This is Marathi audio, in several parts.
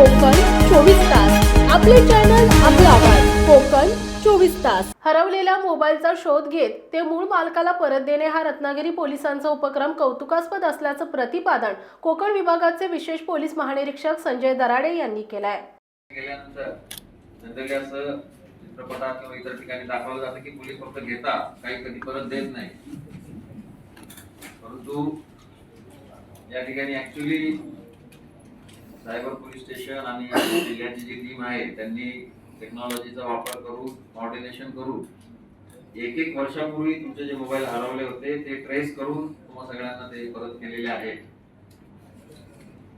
कोकण चोवीस तास. आपले चॅनल आपला आवाज. कोकण चोवीस तास. हरवलेल्या मोबाईलचा शोध घेत ते मूळ मालकाला परत देणे हा रत्नागिरी पोलिसांचा उपक्रम कौतुकास्पद असल्याचं प्रतिपादन कोकण विभागाचे विशेष पोलीस महानिरीक्षक संजय दराडे यांनी केलंय. चित्रपटात किंवा इतर ठिकाणी दाखवलं जातं की पोलीस फक्त घेतात काही कधी परत देत नाही. परंतु या ठिकाणी ऍक्च्युली सायबर पोलीस स्टेशन आणि जिल्ह्याची जी टीम आहे त्यांनी टेक्नॉलॉजीचा वापर करून कॉर्डिनेशन करून एक एक वर्षापूर्वी तुमचे जे मोबाईल हरवले होते ते ट्रेस करून तुम्हाला सगळ्यांना ते परत केलेले आहे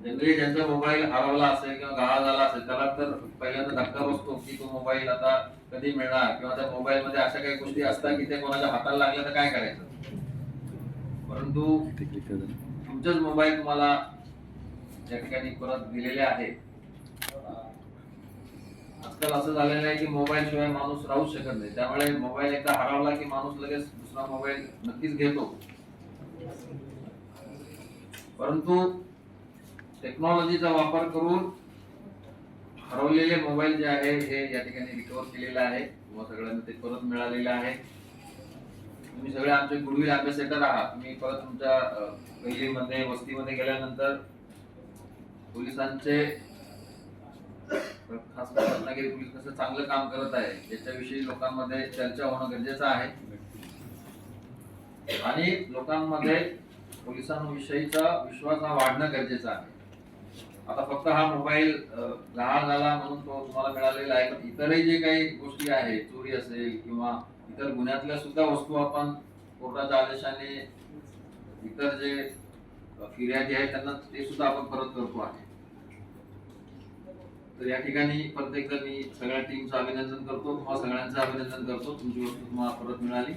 जनरली ज्यांचा मोबाईल हरवला असेल किंवा गाळा झाला असेल त्याला तर पहिल्यांदा धक्का बसतो की तो मोबाईल आता कधी मिळणार? किंवा त्या मोबाईल मध्ये अशा काही गोष्टी असतात की ते कोणाच्या हाताला लागल्या तर काय करायचं? परंतु तुमचाच मोबाईल तुम्हाला या ठिकाणी परत दिलेले आहेत. आजकाल असं झालेलं आहे की मोबाईल शिवाय माणूस राहूच शकत नाही. त्यामुळे मोबाईल एकदा हरवला की माणूस लगेच दुसरा मोबाईल नक्कीच घेतो. परंतु टेक्नॉलॉजीचा वापर करून हरवलेले मोबाईल जे आहे हे या ठिकाणी रिकवर केलेले आहे. किंवा सगळ्यांना ते परत मिळालेलं आहे. तुम्ही सगळे आमचे गुडविल अँबॅसेडर आहात. तुम्ही परत तुमच्या गल्लीमध्ये वस्तीमध्ये गेल्यानंतर पोलिसांचे खास करून रत्नागिरी पोलीस कसं चांगलं काम करत आहे याच्याविषयी लोकांमध्ये चर्चा होणं गरजेचं आहे. आणि लोकांमध्ये पोलिसांविषयीचा विश्वास हा वाढणं गरजेचं आहे. आता फक्त हा मोबाईल लहान झाला म्हणून तो तुम्हाला मिळालेला आहे पण इतरही जे काही गोष्टी आहेत चोरी असेल किंवा इतर गुन्ह्यातल्या सुद्धा वस्तू आपण कोर्टाच्या आदेशाने इतर जे फिर्या ज्या आहेत त्यांना ते सुद्धा आपण परत करतो आहे. तर या ठिकाणी प्रत्येक मी सगळ्या टीमचं अभिनंदन करतो. तुम्हाला सगळ्यांचं अभिनंदन करतो. तुमची वस्तू तुम्हाला परत मिळाली.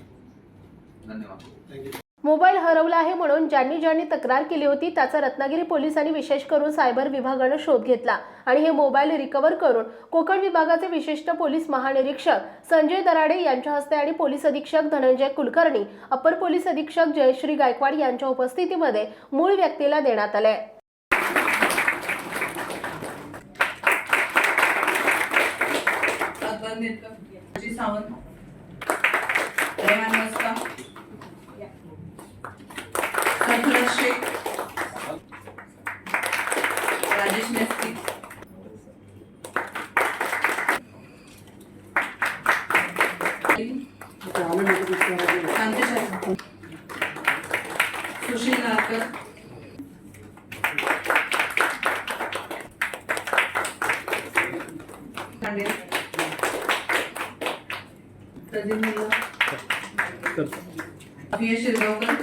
धन्यवाद. मोबाईल हरवला आहे म्हणून ज्यांनी ज्यांनी तक्रार केली होती त्याचा रत्नागिरी पोलिसांनी विशेष करून सायबर विभागानं शोध घेतला. आणि हे मोबाईल रिकव्हर करून कोकण विभागाचे विशिष्ट पोलीस महानिरीक्षक संजय दराडे यांच्या हस्ते आणि पोलीस अधीक्षक धनंजय कुलकर्णी अपर पोलीस अधीक्षक जयश्री गायकवाड यांच्या उपस्थितीमध्ये मूळ व्यक्तीला देण्यात आले. सावंत. राजेश नेस्ती शांती शास्त्री सुशील नारकर साफिया शिरगावकर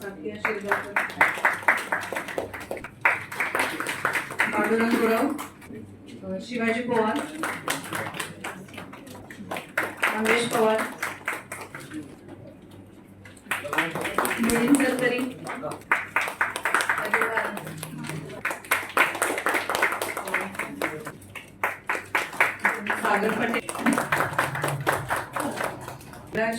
साफिया शिरगावकर पांडुरंग गुरव शिवाजी पवार. रमेश पवार. मिलिंद सरकरी सागर पटेल. राज